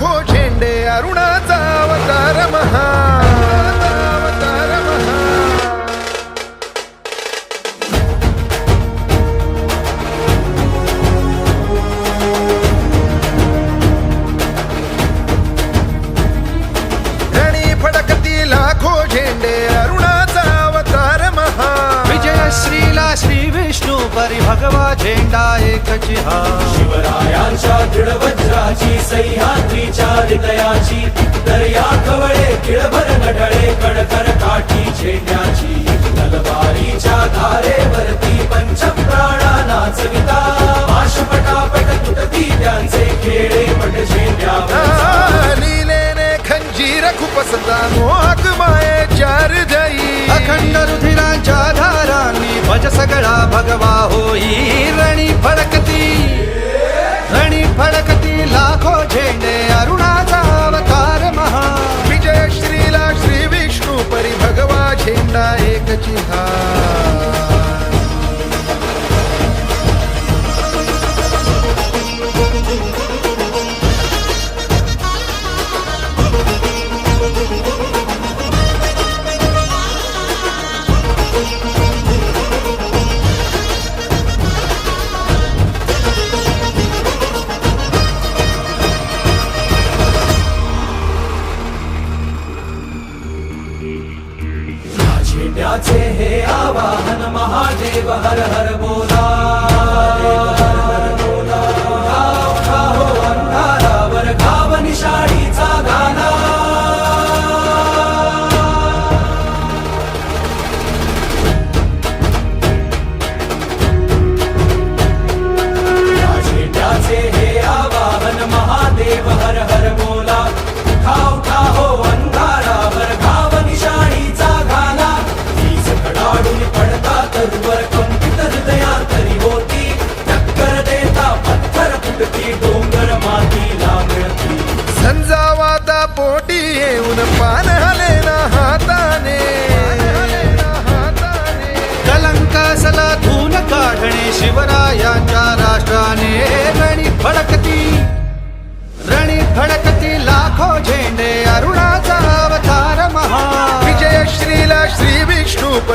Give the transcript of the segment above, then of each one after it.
கோஷேண்டே அருணா. परी भगवा झेंडा एकची हा शिवरायांच्या दृढवज्राची सह्याद्रीच्या हृदयाची दर्या कवळे किळभर नढळे कडकर काठी झेंड्याची. तलवारीच्या धारेवरती पंचप्राणा नाचविता. पाशपटापट तुटती त्यांचे खेळे पट झेंड्यावर. लीलेने खंजीर खुपसता मोहक मायेच्या हृदयी अखंड रुधिरांच्या धारांनी भज सगळा भगवा होई रणी फडकती रणी फडकती लाखो झेंडे अरुणाचा अवतार महा विजय श्रीला श्री विष्णू परी भगवा झेंडा एकची हा महादेव हर हर बोला।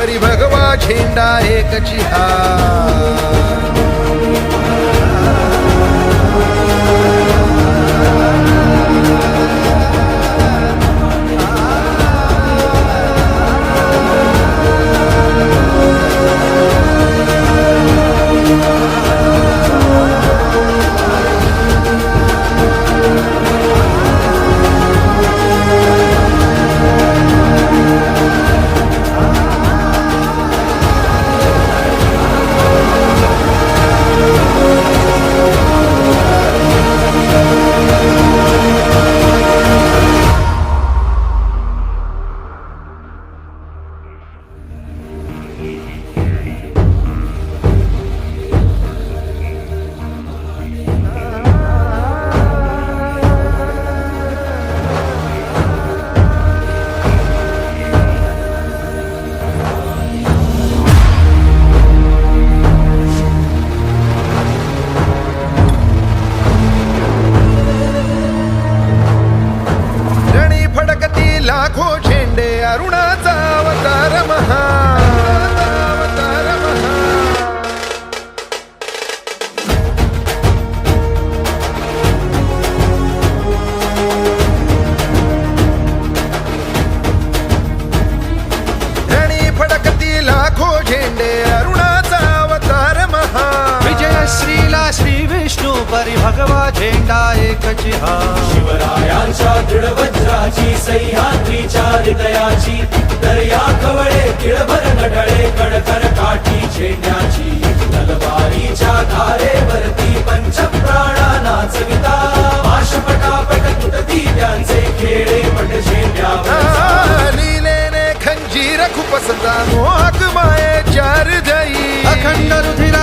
परी भगवा झेंडा एकची हा श्रीला श्री विष्णू परी भगवा झेंडा एकची हा शिवरायांच्या दृढवज्राची सह्याद्रीच्या हृदयाची दर्या कवळे किळभर नढळे कडकर काठी झेंड्याची. तलवारीच्या धारेवरती पंचप्राणा नाचविता. पाशपटापट तुटती त्यांचे खेळे पट झेंड्यावर. लीलेने खंजीर खुपसता मोहक मायेच्या हृदयी. अखंड रुधिरांच्या धारांनी भज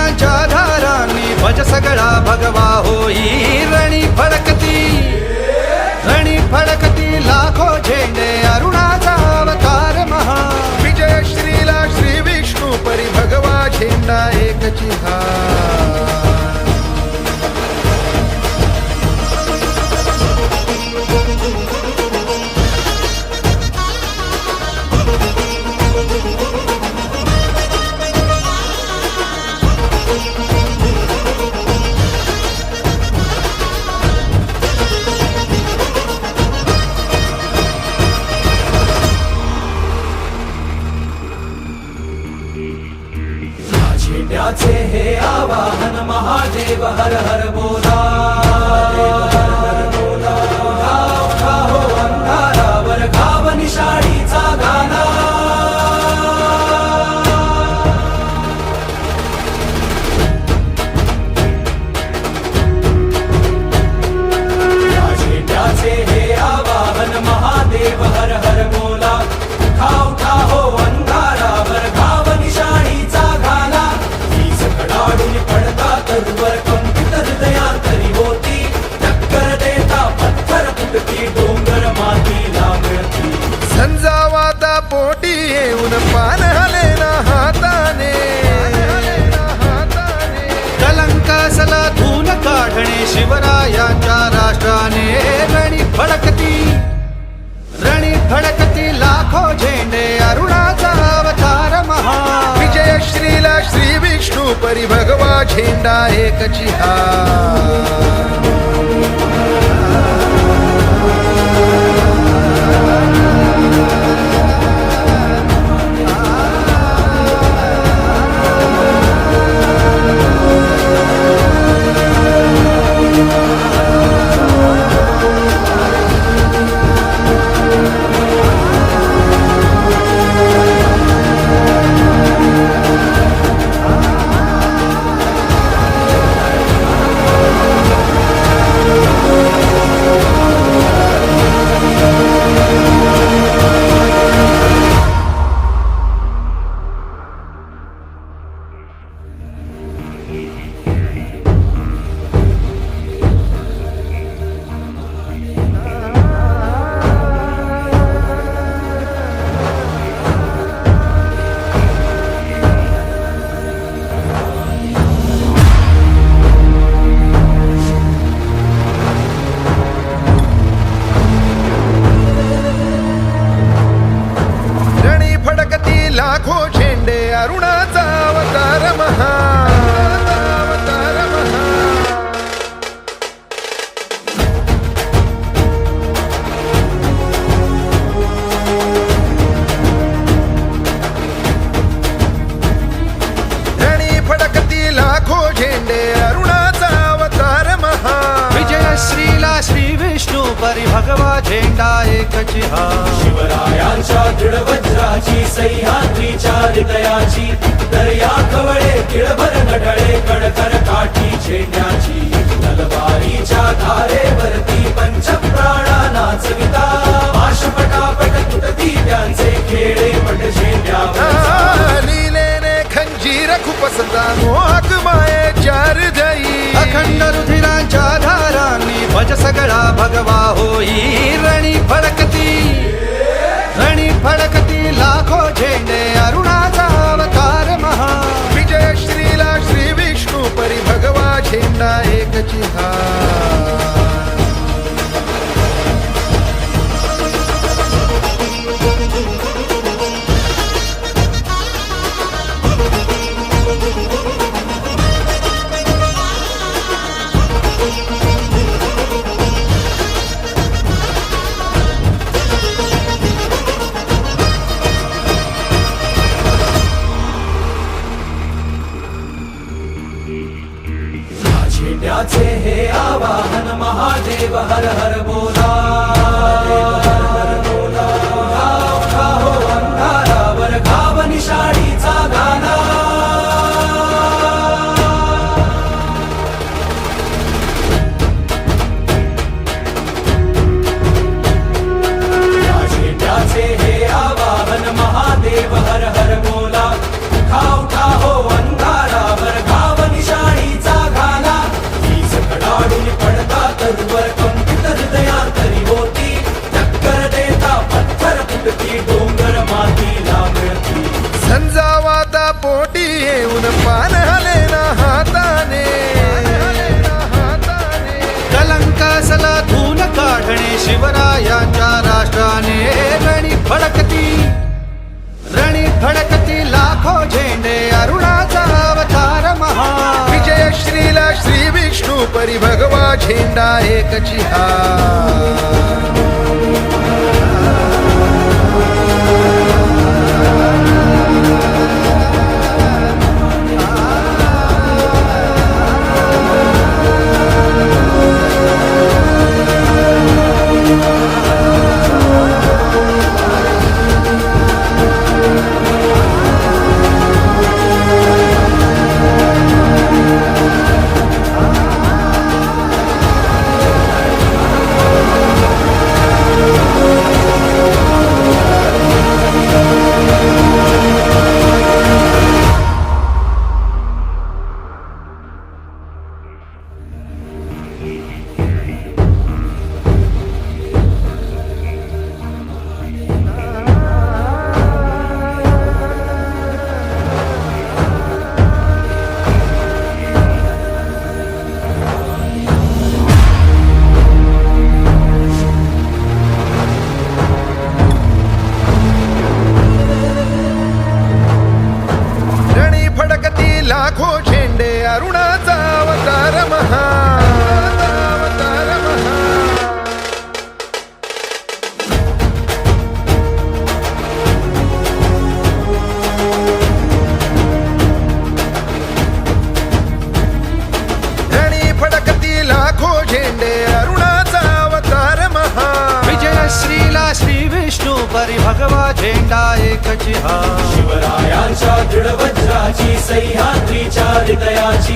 सगळा भगवा होई रणी फडकती। रणी फडकती लाखो झेंडे अरुणाचा अवतार महा। विजय श्रीला श्री विष्णू परी भगवा झेंडा एकची हा वाहन महादेव हर हर बोला. फडकती लाखो झेंडे अरुणाचा अवतार महा. विजय श्रीला श्री विष्णू परी भगवा झेंडा एकची हा परी भगवा झेंडा एक हा शिवरायांच्या दृढ वज्राची सह्याद्रीच्या हृदयाची दर्या कवळे किळभर नटळे कडकर काठी झेंड्याची तलवारीच्या धार सगळा भगवा होई रणी फडकती रणी फडकती लाखो झेंडे अरुणाचा अवतार महा विजय श्रीला श्री विष्णू परी भगवा झेंडा एकची हा शिवरायांच्या राष्ट्राने रणी फडकती. रणी फडकती लाखो झेंडे अरुणाचा अवतार महा. विजय श्रीला श्री विष्णू परी भगवा झेंडा एकची हा सह्याद्रीच्या हृदयाची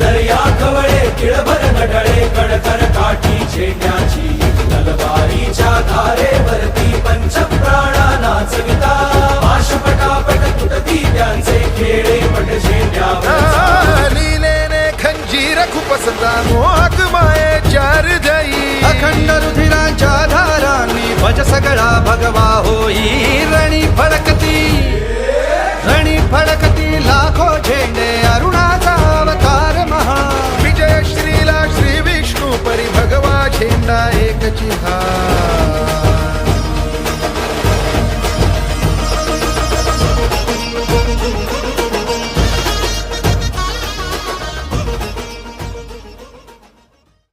दर्या कवळे किळभर नढळे कडकर काठी झेंड्याची तलवारीच्या धारेवरती पंच प्राणा नाचविता. पाशपटापट तुटती त्यांचे खेळे पट झेंड्यावर. लीलेने खंजीर खुपसता मोहक माये चार जई अखंड रुधिरांच्या धारांनी भज सगळा भगवा होई. महा विजय श्रीला